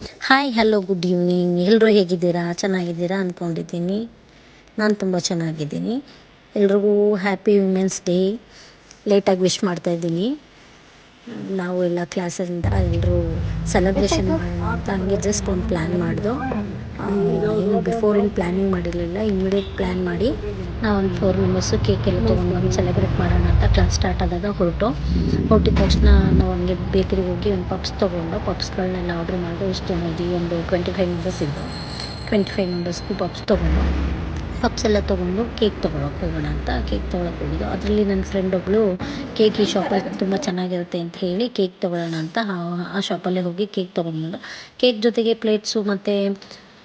Hi hello good evening ಎಲ್ಲರೂ ಹೇಗಿದ್ದೀರಾ? ಚೆನ್ನಾಗಿದ್ದೀರಾ ಅಂದ್ಕೊಂಡಿದ್ದೀನಿ ನಾನು ತುಂಬ ಚೆನ್ನಾಗಿದ್ದೀನಿ. ಎಲ್ರಿಗೂ ಹ್ಯಾಪಿ ವಿಮೆನ್ಸ್ ಡೇ ಲೇಟಾಗಿ ವಿಶ್ ಮಾಡ್ತಾಯಿದ್ದೀನಿ ನಾವು ಎಲ್ಲ ಕ್ಲಾಸಿಂದ ಎಲ್ಲರೂ ಸೆಲೆಬ್ರೇಷನ್ ಮಾಡೋಣ ಅಂತ ಹಂಗೆ ಜಸ್ಟ್ ಒಂದು ಪ್ಲ್ಯಾನ್ ಮಾಡ್ದು. ಏನು ಬಿಫೋರ್ ಏನು ಪ್ಲ್ಯಾನಿಂಗ್ ಮಾಡಿರಲಿಲ್ಲ ಇಮಿಡಿಯೇಟ್ ಪ್ಲ್ಯಾನ್ ಮಾಡಿ ನಾವು ಒಂದು ಫೋರ್ ಮೆಂಬರ್ಸು ಕೇಕ್ ಎಲ್ಲ ತೊಗೊಂಡು ಬಂದು ಸೆಲೆಬ್ರೇಟ್ ಮಾಡೋಣ ಅಂತ ಕ್ಲಾಸ್ ಸ್ಟಾರ್ಟ್ ಆದಾಗ ಹೊರಟು. ಹೊರಟಿದ ತಕ್ಷಣ ನಾವು ಹಂಗೆ ಬೇಕ್ರಿಗೆ ಹೋಗಿ ಒಂದು ಪಪ್ಸ್ ತೊಗೊಂಡು ಪಪ್ಸ್ಗಳನ್ನೆಲ್ಲ ಆರ್ಡ್ರ್ ಮಾಡಿದೆ. ಎಷ್ಟು ಜನ ಇದ್ದೀವಿ ಒಂದು ಟ್ವೆಂಟಿ ಫೈವ್ ಮೆಂಬರ್ಸ್ ಇದ್ದು. ಟ್ವೆಂಟಿ ಫೈವ್ ಮೆಂಬರ್ಸ್ಗೂ ಪಪ್ಸ್ ತೊಗೊಂಡು ಪಪ್ಸ್ ಎಲ್ಲ ತೊಗೊಂಡು ಕೇಕ್ ತೊಗೊಳಕ್ಕೆ ಹೋಗೋಣ ಅಂತ ಕೇಕ್ ತೊಗೊಳಕ್ಕೆ ಹೋಗಿದ್ದು. ಅದರಲ್ಲಿ ನನ್ನ ಫ್ರೆಂಡ್ ಒಬ್ಬಳು ಕೇಕ್ ಈ ಶಾಪಲ್ಲಿ ತುಂಬ ಚೆನ್ನಾಗಿರುತ್ತೆ ಅಂತ ಹೇಳಿ ಕೇಕ್ ತೊಗೊಳ್ಳೋಣ ಅಂತ ಆ- ಶಾಪಲ್ಲೇ ಹೋಗಿ ಕೇಕ್ ತೊಗೊಂಡ್ಬಂದು ಕೇಕ್ ಜೊತೆಗೆ ಪ್ಲೇಟ್ಸು ಮತ್ತು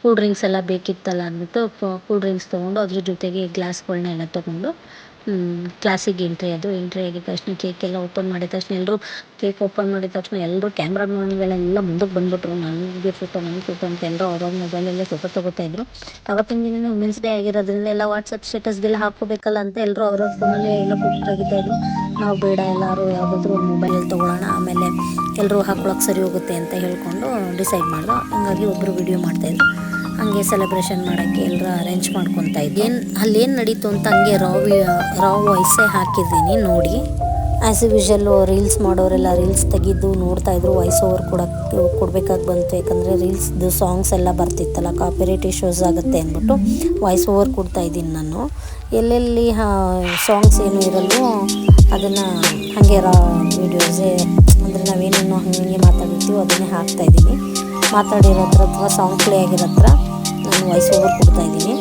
ಕೂಲ್ ಡ್ರಿಂಕ್ಸ್ ಎಲ್ಲ ಬೇಕಿತ್ತಲ್ಲ ಅಂದ್ಬಿಟ್ಟು ಕೂಲ್ ಡ್ರಿಂಕ್ಸ್ ತೊಗೊಂಡು ಅದ್ರ ಜೊತೆಗೆ ಗ್ಲಾಸ್ಗಳನ್ನೆಲ್ಲ ತೊಗೊಂಡು ಕ್ಲಾಸಿಗೆ ಎಂಟ್ರಿ ಅದು. ಎಂಟ್ರಿ ಆಗಿದ ತಕ್ಷಣ ಕೇಕ್ ಎಲ್ಲ ಓಪನ್ ಮಾಡಿದ ತಕ್ಷಣ ಎಲ್ಲರೂ ಕೇಕ್ ಓಪನ್ ಮಾಡಿದ ತಕ್ಷಣ ಎಲ್ಲರೂ ಕ್ಯಾಮ್ರಾಮನ್ಗಳೆಲ್ಲ ಮುಂದಕ್ಕೆ ಬಂದುಬಿಟ್ರು. ನನಗೆ ಫೋಟೋ ನನಗೆ ಫೋಟೋ ಅಂತ ಎಲ್ಲರೂ ಅವ್ರವ್ರ ಮೊಬೈಲಲ್ಲೇ ಫೋಟೋ ತೊಗೋತಾ ಇದ್ರು. ಅವತ್ತಿನ ದಿನ ವುಮೆನ್ಸ್ ಡೇ ಆಗಿರೋದ್ರಿಂದ ಎಲ್ಲ ವಾಟ್ಸಪ್ ಸ್ಟೇಟಸ್ಗೆಲ್ಲ ಹಾಕೋಬೇಕಲ್ಲ ಅಂತ ಎಲ್ಲರೂ ಅವ್ರವ್ರ ಫೋನಲ್ಲೇ ಎಲ್ಲ ಫೋಟೋ ತೆಗಿತಾ ಇದ್ರು. ನಾವು ಬೇಡ ಎಲ್ಲರೂ ಯಾವುದಾದ್ರೂ ಒಂದು ಮೊಬೈಲಲ್ಲಿ ತೊಗೊಳ್ಳೋಣ. ಆಮೇಲೆ ಎಲ್ಲರೂ ಹಾಕೊಳಕ್ಕೆ ಸರಿ ಹೋಗುತ್ತೆ ಅಂತ ಹೇಳ್ಕೊಂಡು ಡಿಸೈಡ್ ಮಾಡಿದ್ರು ಹಂಗಾಗಿ ಒಬ್ಬರು ವಿಡಿಯೋ ಮಾಡ್ತಾಯಿದ್ರು ಹಂಗೆ ಸೆಲೆಬ್ರೇಷನ್ ಮಾಡೋಕ್ಕೆ ಎಲ್ಲರೂ ಅರೇಂಜ್ ಮಾಡ್ಕೊತಾ ಇದ್ದೆ ಏನು ಅಲ್ಲೇನು ನಡೀತು ಅಂತ ಹಂಗೆ ರಾವ್ ರಾವ್ ವಾಯ್ಸೇ ಹಾಕಿದ್ದೀನಿ ನೋಡಿ. ಆ್ಯಸ್ ಯೂಶಲ್ಲು ರೀಲ್ಸ್ ಮಾಡೋರೆಲ್ಲ ರೀಲ್ಸ್ ತೆಗೆದು ನೋಡ್ತಾ ಇದ್ರು ವಾಯ್ಸ್ ಓವರ್ ಕೊಡೋಕ್ಕೆ ಕೊಡಬೇಕಾಗಿ ಬಂತು. ಯಾಕಂದರೆ ರೀಲ್ಸ್ದು ಸಾಂಗ್ಸ್ ಎಲ್ಲ ಬರ್ತಿತ್ತಲ್ಲ ಕಾಪಿರೈಟ್ ಇಶ್ಯೂಸ್ ಆಗುತ್ತೆ ಅಂದ್ಬಿಟ್ಟು ವಾಯ್ಸ್ ಓವರ್ ಕೊಡ್ತಾ ಇದ್ದೀನಿ ನಾನು. ಎಲ್ಲೆಲ್ಲಿ ಸಾಂಗ್ಸ್ ಏನು ಇರಲ್ಲೋ ಅದನ್ನು ಹಾಗೆ ರಾ ವೀಡಿಯೋಸೇ ಅಂದರೆ ನಾವೇನೇನು ಹಂಗೆ ಮಾತಾಡಿರ್ತೀವೋ ಅದನ್ನೇ ಹಾಕ್ತಾ ಇದ್ದೀನಿ. ಮಾತಾಡಿರೋ ಹತ್ರ ಅಥವಾ ಸಾಂಗ್ ಪ್ಲೇ ಆಗಿರೋ ಹತ್ರ ನಾನು ವಾಯ್ಸ್ ಓವರ್ ಕೊಡ್ತಾ ಇದ್ದೀನಿ.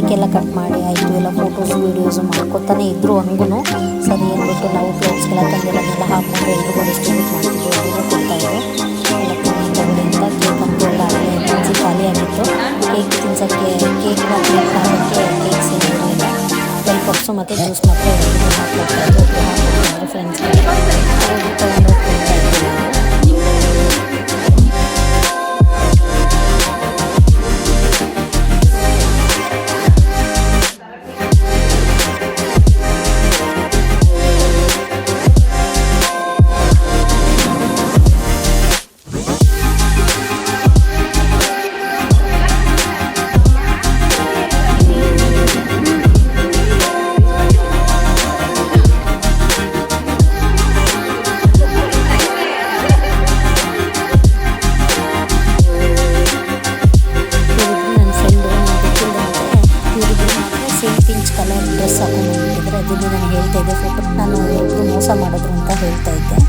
ಕೇಕ್ ಎಲ್ಲ ಕಟ್ ಮಾಡಿ ಆಯಿತು ಎಲ್ಲ ಫೋಟೋಸ್ ವೀಡಿಯೋಸು ಮಾಡ್ಕೊತಾನೆ ಇದ್ದರು ಹಂಗೂ ಸರಿ ಅಂದ್ಬಿಟ್ಟು ನಾವು ಕ್ಲೋತ್ಸ್ಗೆಲ್ಲ ತಂದಿರೋದನ್ನೆಲ್ಲ ಹಾಕ್ಕೊಂಡು ಎಲ್ರಿಗೂ ಡಿಸ್ಟ್ರಿಬ್ಯೂಟ್ ಮಾಡ್ತಿದ್ವಿ ಎಲ್ರಿಗೂ ಕೊಡ್ತಾಯಿದ್ರು ಎಲ್ಲ ತಗೊಳ್ಳಿ ತಗೊಳ್ಳಿ ಅಂತ ಕೇಕ್ ಅಂತೂ ಎಲ್ಲ ಆಗಲೇ ತಿನ್ಸಿ ಖಾಲಿ ಆಗಿತ್ತು. ಕೇಕ್ ತಿನ್ಸೋಕ್ಕೆ ಕೇಕ್ ಮತ್ತು ಹಾಕೋಕ್ಕೆ ಕೇಕ್ಸ್ ಏನು ಇರಲಿಲ್ಲ ಬರೀ ಪಪ್ಸು ಮತ್ತು ಜ್ಯೂಸ್ ಮಾತ್ರ ಎಲ್ರಿಗೂ ಹಾಕ್ಕೊಡ್ತಾಯಿದ್ರು ಹಾಕ್ಕೊಡ್ತಾಯಿದ್ರು ಫ್ರೆಂಡ್ಸ್ಗೆ ಹೇಳ್ತಾ ಇದ್ದೆ.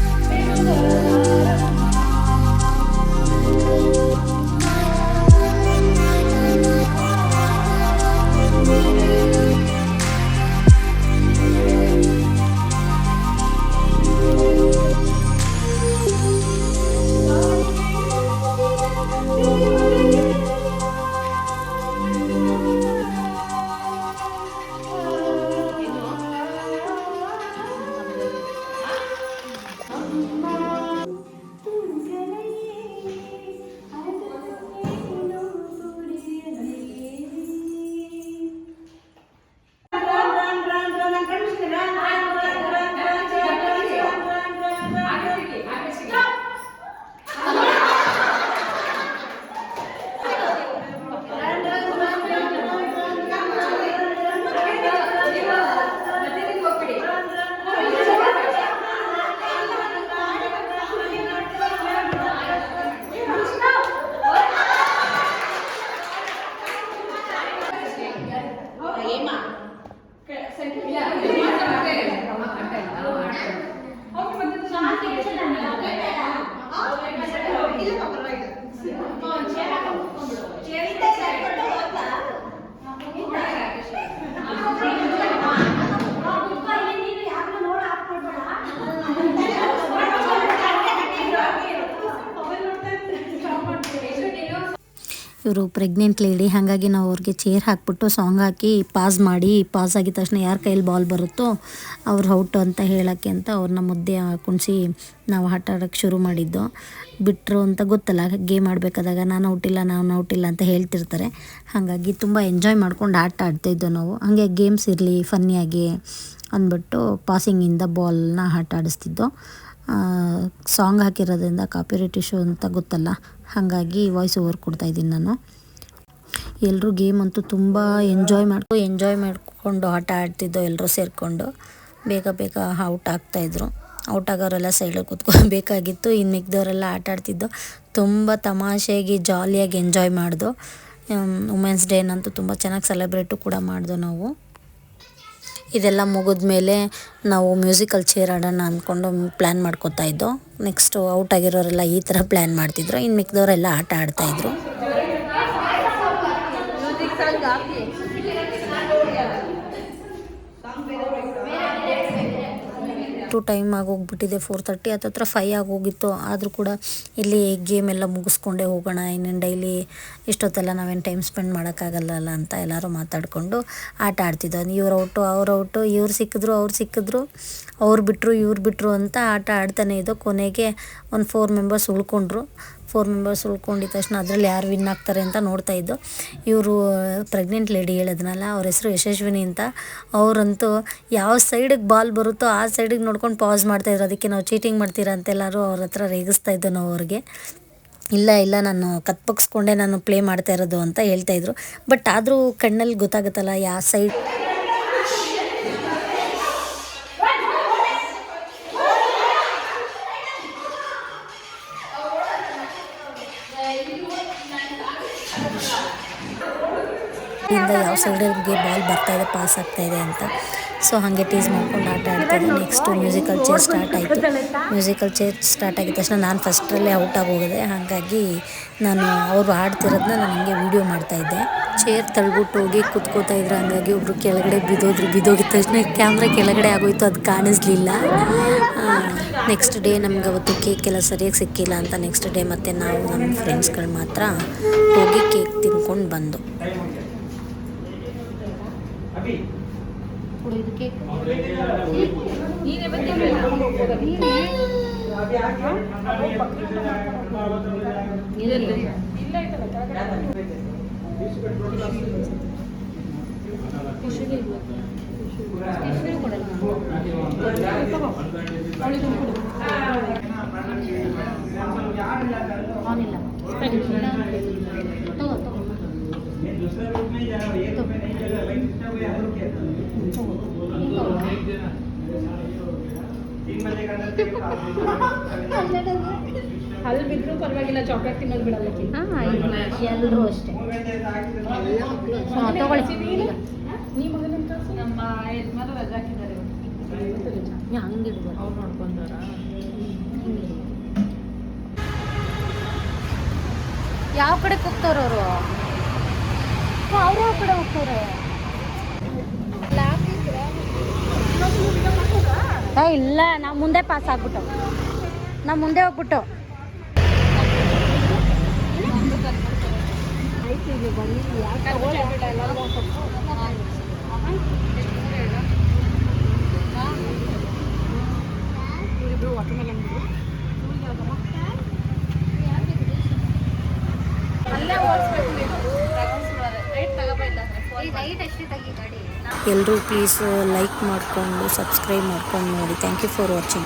ಇವರು ಪ್ರೆಗ್ನೆಂಟ್ ಲೇಡಿ ಹಾಗಾಗಿ ನಾವು ಅವ್ರಿಗೆ ಚೇರ್ ಹಾಕ್ಬಿಟ್ಟು ಸಾಂಗ್ ಹಾಕಿ ಪಾಸ್ ಮಾಡಿ ಪಾಸ್ ಆಗಿದ ತಕ್ಷಣ ಯಾರ ಕೈಯಲ್ಲಿ ಬಾಲ್ ಬರುತ್ತೋ ಅವ್ರು ಔಟು ಅಂತ ಹೇಳೋಕ್ಕೆ ಅಂತ ಅವ್ರನ್ನ ಮುದ್ದೆ ಕುಣಿಸಿ ನಾವು ಆಟ ಆಡೋಕ್ಕೆ ಶುರು ಮಾಡಿದ್ದು. ಬಿಟ್ಟರು ಅಂತ ಗೊತ್ತಲ್ಲ, ಗೇಮ್ ಆಡಬೇಕಾದಾಗ ನಾನು ಔಟಿಲ್ಲ ನಾನು ಔಟಿಲ್ಲ ಅಂತ ಹೇಳ್ತಿರ್ತಾರೆ. ಹಾಗಾಗಿ ತುಂಬ ಎಂಜಾಯ್ ಮಾಡ್ಕೊಂಡು ಆಟ ಆಡ್ತಾಯಿದ್ದೋ ನಾವು. ಹಾಗೆ ಗೇಮ್ಸ್ ಇರಲಿ ಫನ್ನಿಯಾಗಿ ಅಂದ್ಬಿಟ್ಟು ಪಾಸಿಂಗಿಂದ ಬಾಲ್ನ ಆಟ ಆಡಿಸ್ತಿದ್ದೋ. ಸಾಂಗ್ ಹಾಕಿರೋದ್ರಿಂದ ಕಾಪಿರೈಟ್ ಇಶ್ಯೂ ಅಂತ ಗೊತ್ತಲ್ಲ ಹಾಗಾಗಿ ವಾಯ್ಸ್ ಓವರ್ ಕೊಡ್ತಾ ಇದ್ದೀನಿ ನಾನು. ಎಲ್ಲರೂ ಗೇಮ್ ಅಂತೂ ತುಂಬ ಎಂಜಾಯ್ ಮಾಡ್ಕೊ ಎಂಜಾಯ್ ಮಾಡಿಕೊಂಡು ಆಟ ಆಡ್ತಿದ್ದೋ ಎಲ್ಲರೂ ಸೇರಿಕೊಂಡು ಬೇಗ ಬೇಗ ಔಟ್ ಆಗ್ತಾಯಿದ್ರು ಔಟ್ ಆಗೋರೆಲ್ಲ ಸೈಡಲ್ಲಿ ಕೂತ್ಕೋಬೇಕಾಗಿತ್ತು ಇನ್ನು ಮಿಕ್ದವರೆಲ್ಲ ಆಟ ಆಡ್ತಿದ್ದೋ ತುಂಬ ತಮಾಷೆಯಾಗಿ ಜಾಲಿಯಾಗಿ ಎಂಜಾಯ್ ಮಾಡಿದೋ. ವುಮೆನ್ಸ್ ಡೇನಂತೂ ತುಂಬ ಚೆನ್ನಾಗಿ ಸೆಲೆಬ್ರೇಟು ಕೂಡ ಮಾಡಿದೋ ನಾವು. ಇದೆಲ್ಲ ಮುಗಿದ್ಮೇಲೆ ನಾವು ಮ್ಯೂಸಿಕಲ್ ಚೇರ್ ಆಡೋಣ ಅಂದ್ಕೊಂಡು ಪ್ಲ್ಯಾನ್ ಮಾಡ್ಕೊತಾ ಇದ್ದೋ. ನೆಕ್ಸ್ಟು ಔಟ್ ಆಗಿರೋರೆಲ್ಲ ಈ ಥರ ಪ್ಲ್ಯಾನ್ ಮಾಡ್ತಿದ್ರು. ಇನ್ನು ಮಿಕ್ದವರೆಲ್ಲ ಆಟ ಆಡ್ತಾಯಿದ್ರು ಟು ಟೈಮ್ ಆಗೋಗ್ಬಿಟ್ಟಿದೆ. ಫೋರ್ ತರ್ಟಿ ಹತ್ತತ್ರ ಫೈ ಆಗೋಗಿತ್ತು. ಆದರೂ ಕೂಡ ಇಲ್ಲಿ ಗೇಮ್ ಎಲ್ಲ ಮುಗಿಸ್ಕೊಂಡೇ ಹೋಗೋಣ. ಇನ್ನೇನು ಡೈಲಿ ಇಷ್ಟೊತ್ತೆಲ್ಲ ನಾವೇನು ಟೈಮ್ ಸ್ಪೆಂಡ್ ಮಾಡೋಕ್ಕಾಗಲ್ಲಲ್ಲ ಅಂತ ಎಲ್ಲರೂ ಮಾತಾಡಿಕೊಂಡು ಆಟ ಆಡ್ತಿದ್ದೋ ಇವ್ರು ಔಟು, ಅವ್ರು ಔಟು, ಇವ್ರು ಸಿಕ್ಕಿದ್ರು, ಅವ್ರು ಸಿಕ್ಕಿದ್ರು, ಅವ್ರು ಬಿಟ್ಟರು ಇವ್ರು ಬಿಟ್ಟರು ಅಂತ ಆಟ ಆಡ್ತಾನೆ ಇದ್ದೋ ಕೊನೆಗೆ ಒಂದು ಫೋರ್ ಮೆಂಬರ್ಸ್ ಉಳ್ಕೊಂಡ್ರು. ಫೋರ್ ಮೆಂಬರ್ಸ್ ಉಳ್ಕೊಂಡಿದ್ದ ತಕ್ಷಣ ಅದರಲ್ಲಿ ಯಾರು ವಿನ್ ಆಗ್ತಾರೆ ಅಂತ ನೋಡ್ತಾ ಇದ್ದು. ಇವರು ಪ್ರೆಗ್ನೆಂಟ್ ಲೇಡಿ ಹೇಳಿದ್ನಲ್ಲ, ಅವ್ರ ಹೆಸರು ಯಶಸ್ವಿನಿ ಅಂತ. ಅವರಂತೂ ಯಾವ ಸೈಡಿಗೆ ಬಾಲ್ ಬರುತ್ತೋ ಆ ಸೈಡಿಗೆ ನೋಡ್ಕೊಂಡು ಪಾಸ್ ಮಾಡ್ತಾಯಿದ್ರು ಅದಕ್ಕೆ ನಾವು ಚೀಟಿಂಗ್ ಮಾಡ್ತೀರಾ ಅಂತೆಲ್ಲರೂ ಅವ್ರ ಹತ್ರ ರೇಗಿಸ್ತಾ ಇದ್ದೋ ನಾವು ಅವ್ರಿಗೆ. ಇಲ್ಲ ಇಲ್ಲ, ನಾನು ಕತ್ಪಕ್ಸ್ಕೊಂಡೆ ನಾನು ಪ್ಲೇ ಮಾಡ್ತಾ ಇರೋದು ಅಂತ ಹೇಳ್ತಾಯಿದ್ರು ಬಟ್ ಆದರೂ ಕಣ್ಣಲ್ಲಿ ಗೊತ್ತಾಗುತ್ತಲ್ಲ, ಯಾವ ಸೈಡ್ ಇಂದ ಯಾವ ಸೈಡಿಗೆ ಬಾಲ್ ಬರ್ತಾ ಇದೆ ಪಾಸ್ ಆಗ್ತಾ ಇದೆ ಅಂತ. ಸೊ ಹಾಗೆ ಟೀಸ್ ಮಾಡ್ಕೊಂಡು ಆಟ ಆಡ್ತಿದ್ದೆ ನೆಕ್ಸ್ಟು ಮ್ಯೂಸಿಕಲ್ ಚೇರ್ ಸ್ಟಾರ್ಟ್ ಆಯಿತು. ಮ್ಯೂಸಿಕಲ್ ಚೇರ್ ಸ್ಟಾರ್ಟ್ ಆಗಿದ ತಕ್ಷಣ ನಾನು ಫಸ್ಟಲ್ಲೇ ಔಟ್ ಆಗೋಗಿದೆ ಹಾಗಾಗಿ ನಾನು ಅವರು ಆಡ್ತಿರೋದನ್ನ ನಾನು ಹಂಗೆ ವೀಡಿಯೋ ಮಾಡ್ತಾಯಿದ್ದೆ ಚೇರ್ ತಳ್ಬಿಟ್ಟು ಹೋಗಿ ಕುತ್ಕೋತಾ ಇದ್ರು. ಹಂಗಾಗಿ ಒಬ್ಬರು ಕೆಳಗಡೆ ಬಿದ್ದೋದ್ರು. ಬಿದ್ದೋಗಿದ ತಕ್ಷಣ ಕ್ಯಾಮ್ರಾ ಕೆಳಗಡೆ ಆಗೋಯ್ತು. ಅದು ಕಾಣಿಸ್ಲಿಲ್ಲ. ನೆಕ್ಸ್ಟ್ ಡೇ ನಮ್ಗೆ ಅವತ್ತು ಕೇಕ್ ಎಲ್ಲ ಸರಿಯಾಗಿ ಸಿಕ್ಕಿಲ್ಲ ಅಂತ ನೆಕ್ಸ್ಟ್ ಡೇ ಮತ್ತೆ ನಾವು ನಮ್ಮ ಫ್ರೆಂಡ್ಸ್ಗಳು ಮಾತ್ರ ಹೋಗಿ ಕೇಕ್ ತಿನ್ಕೊಂಡು ಬಂದು. ಕೊಡು ಇದಕ್ಕೆ ಅವನಿಲ್ಲ ತಗೋ ತಗೋ ಅಲ್ಲಿ ಬಿದ್ರು ಪರವಾಗಿಲ್ಲ ಚಾಕ್ಲೇಟ್ ತಿನ್ನೋದು ಬಿಡಲ್ಲ ಆಕಿ. ಎಲ್ಲರೂ ಅಷ್ಟೇ. ನೀ ಮಗನ. ನಮ್ಮ ಯಜಮಾನ ರಜಾ ಹಾಕಿದ್ದಾರೆ. ಹಂಗಿಡ್ಬೋದು ಅವ್ರು ನೋಡ್ಕೊಂಡಾರ ಯಾವ ಕಡೆ ಹೋಗ್ತಾರ ಅವರು? ಅವ್ರು ಯಾವ ಕಡೆ ಹೋಗ್ತಾರೆ ಇಲ್ಲ ನಾವು ಮುಂದೆ ಪಾಸ್ ಆಗ್ಬಿಟ್ಟು. ನಾವು ಮುಂದೆ ಹೋಗ್ಬಿಟ್ಟು. ಎಲ್ಲರೂ ಪ್ಲೀಸ್ ಲೈಕ್ ಮಾಡಿಕೊಂಡು ಸಬ್ಸ್ಕ್ರೈಬ್ ಮಾಡ್ಕೊಂಡು ನೋಡಿ. Thank you for watching